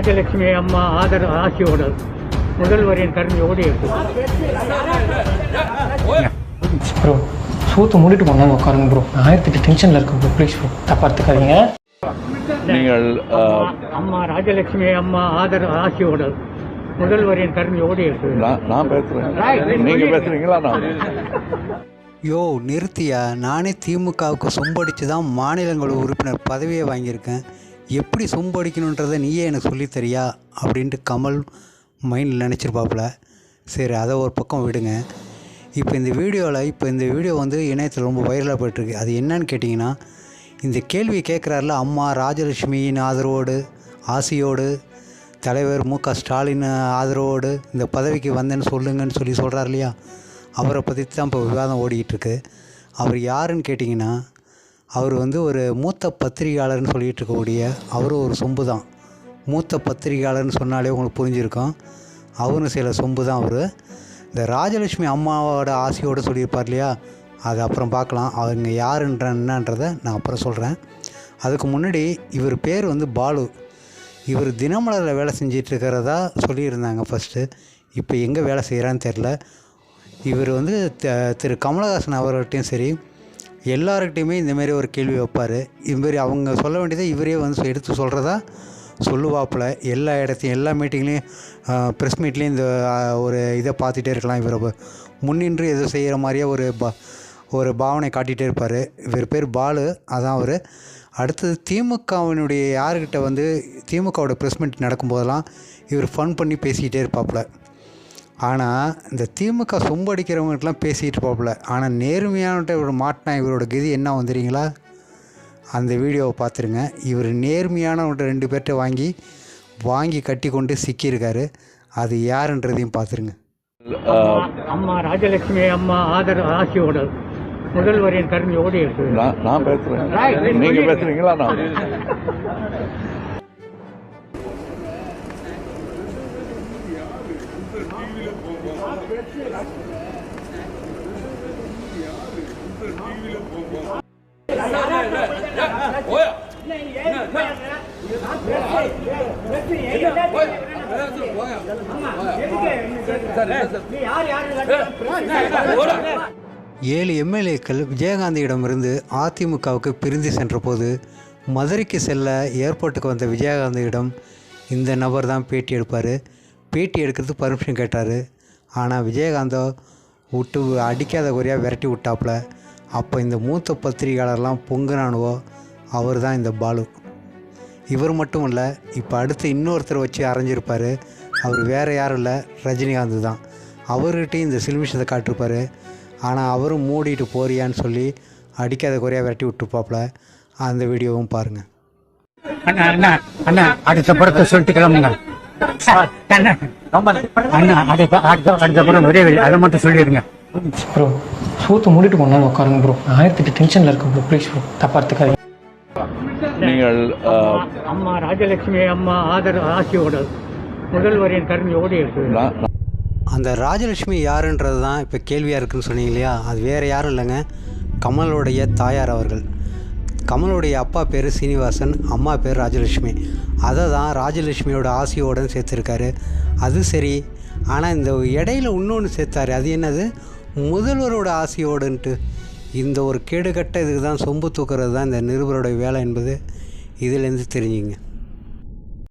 ராஜலட்சுமி அம்மா ஆதரவு ஆசியோடு முதல்வரின் கருணையோடு இருக்கு. ப்ரோ சூத்து மூடிட்டு போனாங்க உட்காருங்க ப்ரோ நான் ஆயிரத்தெட்டு டென்ஷனில் இருக்கேன் ப்ரோ ப்ளீஸ் ப்ரோ தப்பா எடுத்துக்காதீங்க. நீங்கள் அம்மா ராஜலட்சுமி அம்மா ஆதரவு ஆசியோடு முதல்வரின் கருணையோடு இருக்கு. நான் நான் பேசுறேன். நீங்க பேசுறீங்களா நான்? யோ நிறுத்தியா? நானே திமுகவுக்கு சொம்படிச்சு தான் மாநிலங்கள உறுப்பினர் பதவியை வாங்கியிருக்கேன். எப்படி சொம்படிக்கணுன்றதை நீயே எனக்கு சொல்லித்தரியா? அப்படின்ட்டு கமல் மைண்டில் நினச்சிருப்பாப்புல. சரி அதை ஒரு பக்கம் விடுங்க. இப்போ இந்த வீடியோவில் இப்போ இந்த வீடியோ வந்து இணையத்தில் ரொம்ப வைரலாக போயிட்டுருக்கு. அது என்னன்னு கேட்டிங்கன்னா இந்த கேள்வி கேட்குறாருல அம்மா ராஜலட்சுமியின் ஆதரவோடு ஆசையோடு தலைவர் மு க ஸ்டாலின் ஆதரவோடு இந்த பதவிக்கு வந்தேன்னு சொல்லுங்கன்னு சொல்லி சொல்கிறார் இல்லையா? அவரை பற்றி தான் இப்போ விவாதம் ஓடிக்கிட்டு இருக்கு. அவர் யாருன்னு கேட்டிங்கன்னா அவர் வந்து ஒரு மூத்த பத்திரிகையாளர்னு சொல்லிகிட்டு இருக்கக்கூடிய அவரும் ஒரு சொம்பு தான் மூத்த பத்திரிகையாளர்னு சொன்னாலே உங்களுக்கு புரிஞ்சிருக்கும். அவரும் சில சொம்பு தான் அவர். இந்த ராஜலட்சுமி அம்மாவோட ஆசையோடு சொல்லியிருப்பார் இல்லையா? அது அப்புறம் பார்க்கலாம். அவங்க யாருன்ற என்னன்றதை நான் அப்புறம் சொல்கிறேன் அதுக்கு முன்னாடி இவர் பேர் வந்து பாலு. இவர் தினமலரில் வேலை செஞ்சிட்டு இருக்கிறதா சொல்லியிருந்தாங்க ஃபஸ்ட்டு இப்போ எங்கே வேலை செய்கிறான்னு தெரில. இவர் வந்து த- திரு கமலஹாசன் அவர்கிட்டையும் சரி எல்லார்கிட்டையுமே இந்தமாரி ஒரு கேள்வி வைப்பார். இதுமாரி அவங்க சொல்ல வேண்டியதை இவரே வந்து எடுத்து சொல்கிறதா சொல்லுவாப்பில். எல்லா இடத்தையும் எல்லா மீட்டிங்லேயும் ப்ரெஸ் மீட்லேயும் இந்த ஒரு இதை பார்த்துட்டே இருக்கலாம் இவரை. முன்னின்று எதோ செய்கிற மாதிரியே ஒரு பா ஒரு பாவனை காட்டிகிட்டே இருப்பார். இவர் பேர் பாலு. அதான் அவர். அடுத்தது திமுகவினுடைய யாருக்கிட்ட வந்து திமுகவோட ப்ரெஸ் மீட் நடக்கும்போதெல்லாம் இவர் ஃபன் பண்ணி பேசிக்கிட்டே இருப்பாப்புல. ஆனால் இந்த திமுக சொம்படிக்கிறவங்ககிட்டலாம் பேசிகிட்டு இருப்பாப்புல ஆனால் நேர்மையானட்ட இவர் மாட்டினா இவரோட கதி என்ன வந்துறீங்களா அந்த வீடியோவை பார்த்துருங்க. இவர் நேர்மையானவன்ட்ட ரெண்டு பேர்கிட்ட வாங்கி வாங்கி கட்டி கொண்டு சிக்கியிருக்காரு. அது யாருன்றதையும் பார்த்துருங்க. அம்மா ராஜலட்சுமி அம்மா ஆதரவு ஆசியோடு முதல்வரின் கருணையோடு இருக்கு. நான் நான் பேசுறேன். நீங்க பேசுறீங்களா? நான். ஏழு எம்எல்ஏக்கள் விஜயகாந்தியிடமிருந்து அதிமுகவுக்கு பிரிந்து சென்றபோது மதுரைக்கு செல்ல ஏர்போர்ட்டுக்கு வந்த விஜயகாந்தியிடம் இந்த நபர் தான் பேட்டி எடுப்பார். பேட்டி எடுக்கிறது பர்மிஷன் கேட்டார். ஆனால் விஜயகாந்தோ விட்டு அடிக்காத குறையாக விரட்டி விட்டாப்புல. அப்போ இந்த மூத்த பத்திரிகையாளர்லாம் பொங்குனானுவோ அவர் தான் இந்த பாலு. இவர் மட்டும் இல்லை இப்போ அடுத்து இன்னொருத்தர் வச்சு அரைஞ்சிருப்பார். அவர் வேறு யாரும் இல்லை ரஜினிகாந்த் தான். அவர்கிட்டையும் இந்த சில்மிஷத்தை காட்டிருப்பார். ஆனால் அவரும் மூடிட்டு போறியான்னு சொல்லி அடிக்காத குறையாக விரட்டி விட்டுருப்பாப்புல. அந்த வீடியோவும் பாருங்கள் அண்ணா அண்ணா அண்ணா அடுத்த படத்தை சொல்லிட்டு கிளம்புங்க. அதை மட்டும் சொல்லிடுங்க ப்ரோ சூத்து மூடிட்டு போனாங்க உட்காருங்க ப்ரோ நான் ஆயிரத்தெட்டு டென்ஷனில் இருக்கேன் ப்ரோ ப்ளீஸ் ப்ரோ தப்பா எடுத்துக்காதீங்க. நீங்கள் அஹ், அம்மா ராஜலட்சுமி அம்மா ஆதரவு ஆசியோடு முதல்வரின் கருணையோடு இருக்கு. அந்த ராஜலட்சுமி யாருன்றது தான் இப்போ கேள்வியாக இருக்குன்னு சொன்னீங்க இல்லையா? அது வேறு யாரும் இல்லைங்க. கமலுடைய தாயார் அவர்கள். கமலுடைய அப்பா பேர் சீனிவாசன் அம்மா பேர் ராஜலட்சுமி. அதை தான் ராஜலட்சுமியோட ஆசையோடு சேர்த்துருக்காரு. அது சரி ஆனால் இந்த இடையில இன்னொன்று சேர்த்தாரு. அது என்னது? முதல்வரோட ஆசையோடுன்ட்டு. இந்த ஒரு கேடுகட்ட இதுக்கு தான் சொம்பு தூக்குறது தான் இந்த நிருபரோட வேலை என்பது இதிலேருந்து தெரிஞ்சுங்க.